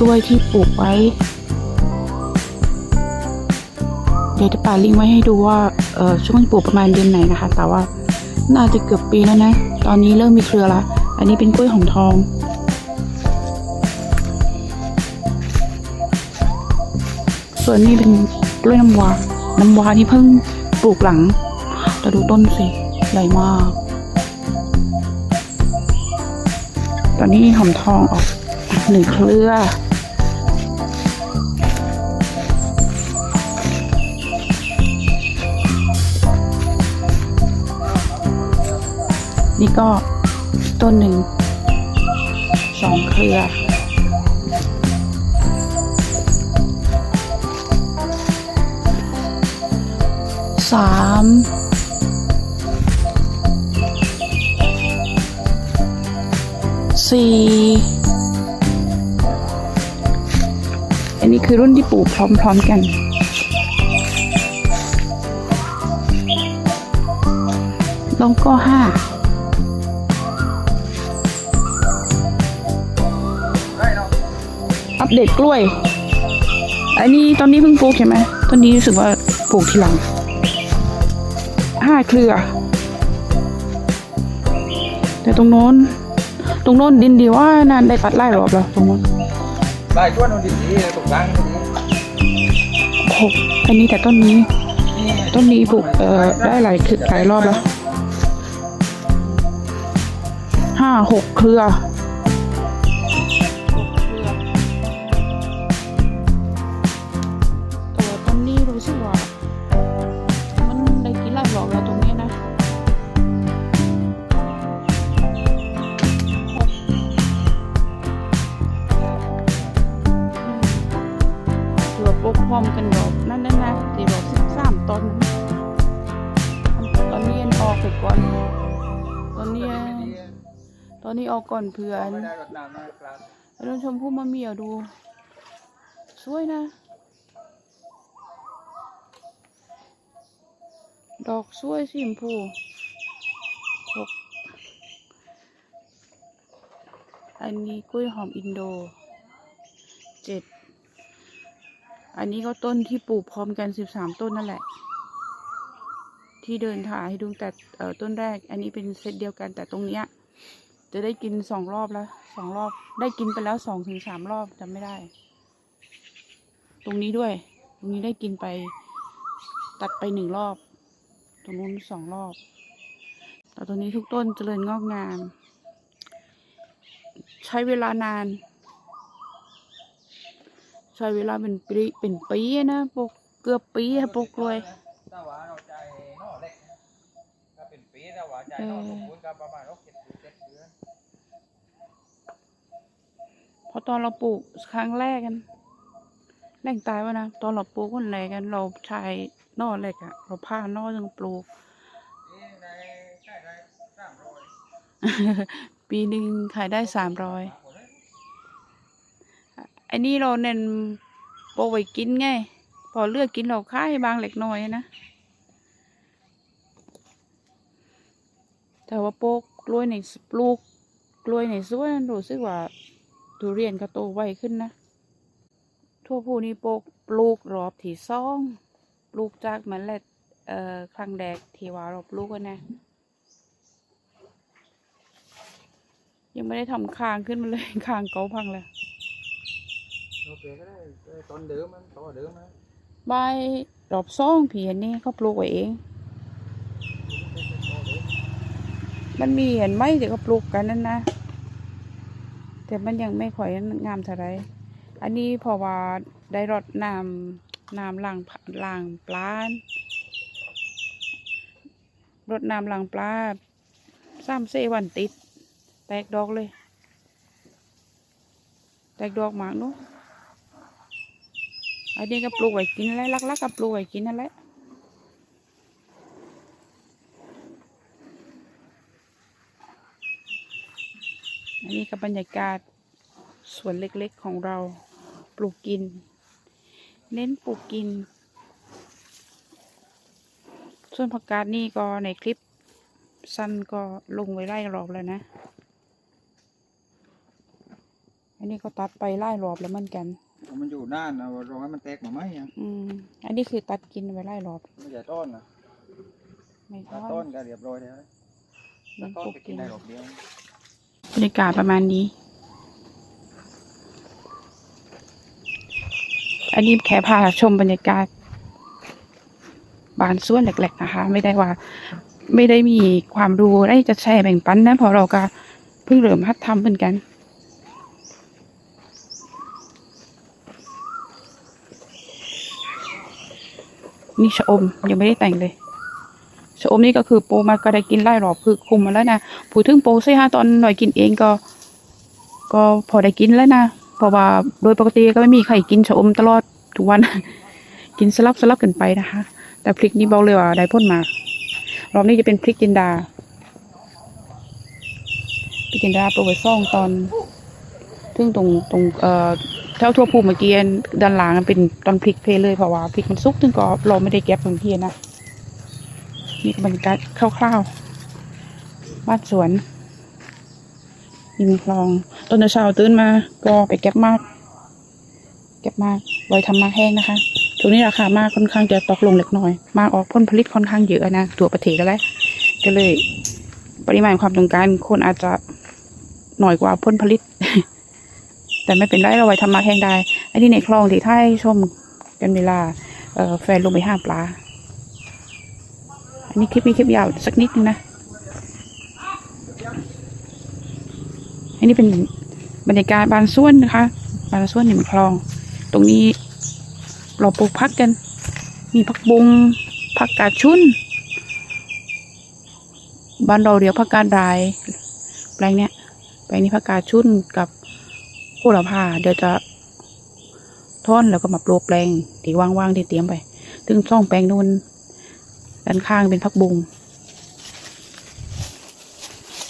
กล้วยที่ปลูกไว้ เดี๋ยวจะป่าลิงไว้ให้ดูว่าเออช่วงปลูกประมาณเดือนไหนนะคะ แต่ว่าน่าจะเกือบปีแล้วนะ ตอนนี้เริ่มมีเครือละ อันนี้เป็นกล้วยหอมทองส่วนนี้เป็นกล้วยน้ำวา น้ำวานี่เพิ่งปลูกหลัง แต่ดูต้นสิ ใหญ่มาก ตอนนี้หอมทองออกหนึ่งเครือ นี่ก็ต้นหนึ่งสองเครือสามสี่อันนี้คือรุ่นที่ปลูกพร้อม ๆ กัน แล้วก็ห้า เดตกล้วย อันนี้ตอนนี้เพิ่งปลูกใช่ไหมตอนนี้รู้สึกว่าปลูกทีหลังห้าเครือ แต่ตรงโน้น ตรงโน้นดินดีว่านานได้ตัดไล่รอบแล้วตรงโน้นได้ช่วยหนูดีๆตกกลางตรงนี้หกอันนี้แต่ต้นนี้ ต้นนี้ปลูกเอ่อได้หลายคือหลายรอบแล้วห้าหกเครือ ปกพร้อมกันดอกนั่นนั่นนะสี่ดอกสิบสามต้นตอนนี้อันออกไปก่อน ตอนนี้ตอนนี้ออกก่อนเพื่อนไม่ได้รดน้ำนะครับไปดนชมพู่มะเมียวดู สวยนะ ดอกสวยสีชมพูหกอันนี้กล้วยหอมอินโดเจ็ด อันนี้ก็ต้นที่ปลูกพร้อมกันสิบสามต้นนั่นแหละ ที่เดินถ่ายให้ดูแต่เอ่อต้นแรก อันนี้เป็นเซตเดียวกันแต่ตรงเนี้ย จะได้กินสองรอบแล้วสองรอบ ได้กินไปแล้วสองถึงสามรอบจำไม่ได้ ตรงนี้ด้วย ตรงนี้ได้กินไป ตัดไปหนึ่งรอบ ตรงนู้นสองรอบ แต่ตรงนี้ทุกต้นเจริญงอกงาม ใช้เวลานาน ช้เวลาเป็นปีเป็นปีอะนะปลูกเกือบปีอะปลูกกล้วยถ้าว่าเราใจนอเล็กถ้าเป็นปีถ้าว่าใจนอสมบูรณ์ก็ประมาณหกเจ็ดเจ็ดเดือนเพราะตอนเราปลูกครั้งแรกกันแรงตายวะนะตอนเราปลูกคนแรกกัน เราใช้นอแรกอะเราผ่านอยังปลูกนี่ในใช่ได้สามร้อยปีหนึ่งขายได้สามร้อย อันนี้เราเน้นโปรไว้กินไง พอเลือกกินเราค่ายบางเล็กน้อยนะ แต่ว่าโปกกล้วยในปลูกกล้วยในสวนรู้สึกว่าทุเรียนก็โตไวขึ้นนะ ทั่วผู้นี้โปกปลูกรอบที่สองปลูกจากเมล็ดเอ่อครั้งแรกที่ว่าเราปลูกกันนะ ยังไม่ได้ทำคางขึ้นมาเลยคางเกาพังเลย โอเคก็ได้ต้นเดิมมันต่อเดิมนะใบรอบซ่องผีอันนี้เขาปลูกไว้เอง มันมีเห็นไหมเดี๋ยวก็ปลูกกันนั่นนะ แต่มันยังไม่ค่อยงามเท่าไรอันนี้เพราะว่าได้รดน้ำน้ำล้างผล้างปลารดน้ำล้างปลาสามเซวันติด แตกดอกเลย แตกดอกหมากเนู้ อันนี้ก็ปลูกไว้กินแล้วลักๆก็ปลูกไว้กินนั่นแหละอันนี้ก็บรรยากาศสวนเล็กๆของเราปลูกกิน เน้นปลูกกิน ส่วนผักกาดนี่ก็ในคลิปสั้นก็ลงไว้ไล่รอบแล้วนะ อันนี้ก็ตัดไปไล่รอบแล้วเหมือนกัน มันอยู่นานเอารอให้มันแตกมาไหมอะอืม อันนี้คือตัดกินไว้ไล่รอบไม่อย่าต้นนะไม่ทถ้าอต้ดนก็เรียบร้อยแล้วมัถ้านต้นปลูกก็กิกินนได้หรอกเดียวบรรยากาศประมาณนี้ อันนี้แค่พาชมบรรยากาศ บานส่วนแหลกๆนะคะ ไม่ได้ว่า ไม่ได้มีความรู้ได้จะแชร์แบ่งปันนะเพราะเราก็เพิ่งเริ่มหัดทำเหมือนกัน นี่ชะอมยังไม่ได้แต่งเลยชะอมนี่ก็คือโปมาก็ได้กินไล่หรอบคือคุมมาแล้วนะพูดถึงโปรซี่ฮะตอนหน่อยกินเองก็ ก็พอได้กินแล้วนะเพราะว่าโดยปกติก็ไม่มีใครกินชะอมตลอดทุกวัน กินสลับสลับกันไปนะคะ แต่พริกนี้บอกเลยว่าได้พ่นมารอบนี้จะเป็นพริกจินดาพริกจินดาโปรไว้ซ่องตอนซึ่งตรงตรงเอ่อ แถวทั่วภูมิเมื่อกี้ด้านหลังเป็นตอนพริกเพลเลยเพราะว่าพริกมันสุกซึ่งก็เราไม่ได้แก็บตรงที่นะนี่ก็บรรยากาศคร่าวๆบ้านสวนริมคลองตอนเช้าตื่นมาก็ไปเก็บมากเก็บมากไว้ทำมากแห้งนะคะช่วงนี้ราคามากค่อนข้างจะตกลงเล็กน้อย มากออกผลผลิตค่อนข้างเยอะนะตัวประเทศก็แล้วก็เลย ปริมาณความต้องการคนอาจจะหน่อยกว่าผลผลิต แต่ไม่เป็นไรเราไว้ทำมาแห้งได้ อันนี้ในคลองที่ท่ายชมกันเวลาเออแฟนลงไปห้าปลา อันนี้คลิปนี้คลิปยาวสักนิดนึงนะ อันนี้เป็นบรรยากาศบานส่วนนะคะบานส่วนหนึ่งคลอง ตรงนี้เราปลูกพักกัน มีผักบุงผักกาดชุนบ้านเราเรียกผักกาดรายแปลงเนี้ยแปลงนี้ผักกาดชุนกับ โหระพาเดี๋ยวจะท่อนแล้วก็มาปลูกแปลงที่ว่างๆที่เตรียมไป ถึงช่องแปลงนู้นด้านข้างเป็นพักบุง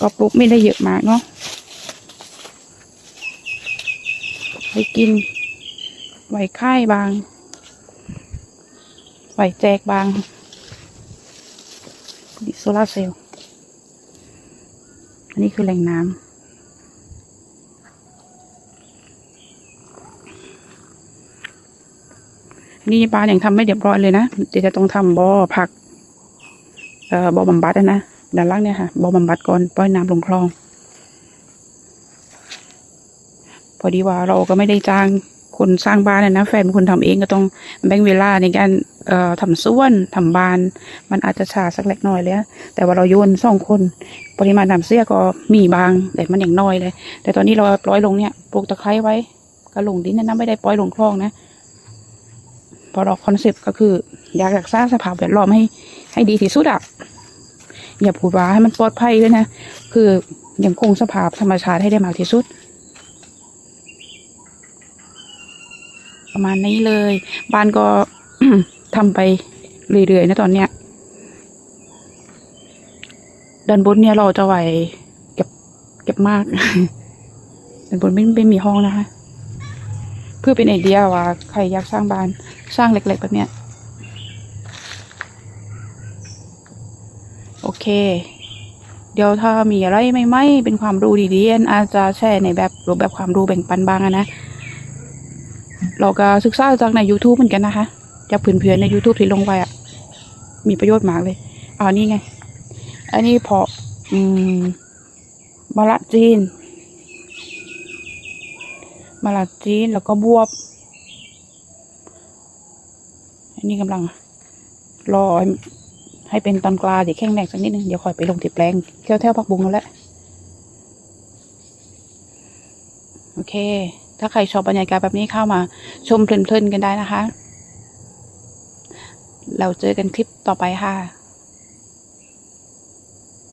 ก็ปลูกไม่ได้เยอะมากเนาะไว้กินไหวค่ายบางไหวแจกบางนี่โซลาเซลล์อันนี้คือแหล่งน้ำ นี่ปลาอย่างทำไม่เรียบร้อยเลยนะเดี๋ยวจะต้องทำบ่อผัก เอ่อบ่อบำบัดอะนะด้านล่างเนี่ยค่ะบ่อบำบัดก่อนปล่อยน้ำลงคลอง พอดีว่าเราก็ไม่ได้จ้างคนสร้างบ้านนะนะแฟนเป็นคนทำเองก็ต้องแบ่งเวลาในการเอ่อทำสวนทำบาน มันอาจจะช้าสักเล็กน้อยเลยแต่ว่าเราโยนสองคน ปริมาณน้ำเสียก็มีบางแต่มันอย่างน้อยเลย แต่ตอนนี้เราปล่อยลงเนี่ยปลูกตะไคร้ไว้ก็ลงดินนะนะไม่ได้ปล่อยลงคลองนะ พราะเราคอนเซปต์ก็คือ อยากรักษาสภาพแวดล้อมให้ให้ดีที่สุดอะอย่าพูดว่าให้มันปลอดภัยด้วยนะ คือยังคงสภาพธรรมชาติให้ได้มากที่สุด ประมาณนี้เลย บ้านก็ทำไปเรื่อยๆนะตอนเนี้ยด้านบนเนี่ยเราจะไหวเก็บเก็บมากด้านบนไม่ไม่มีห้องนะคะ เพื่อเป็นไอเดียว่าใครอยากสร้างบ้านสร้างเล็กๆแบบเนี้ยโอเค เดี๋ยวถ้ามีอะไรไม่ไม่เป็นความรู้ดีๆอาจจะแชร์ในแบบรูปแบบความรู้แบ่งปันบ้างนะ เราก็ศึกษาจากใน YouTube เหมือนกันนะคะจากเพื่อนๆใน YouTube ที่ลงไว้อะมีประโยชน์มากเลยอ่านี่ไง อันนี้พาะอืมมะละจีน มะละจีนแล้วก็บวบ อันนี้กำลังรอให้ให้เป็นตอนกลางเดี๋ยวแข้งแรงสักนิดนึง เดี๋ยวคอยไปลงที่แปลงเที่ยวแถวพักบุงแล้วแหละ โอเค ถ้าใครชอบบรรยากาศแบบนี้เข้ามา ชมเพลินๆกันได้นะคะ เราเจอกันคลิปต่อไปค่ะ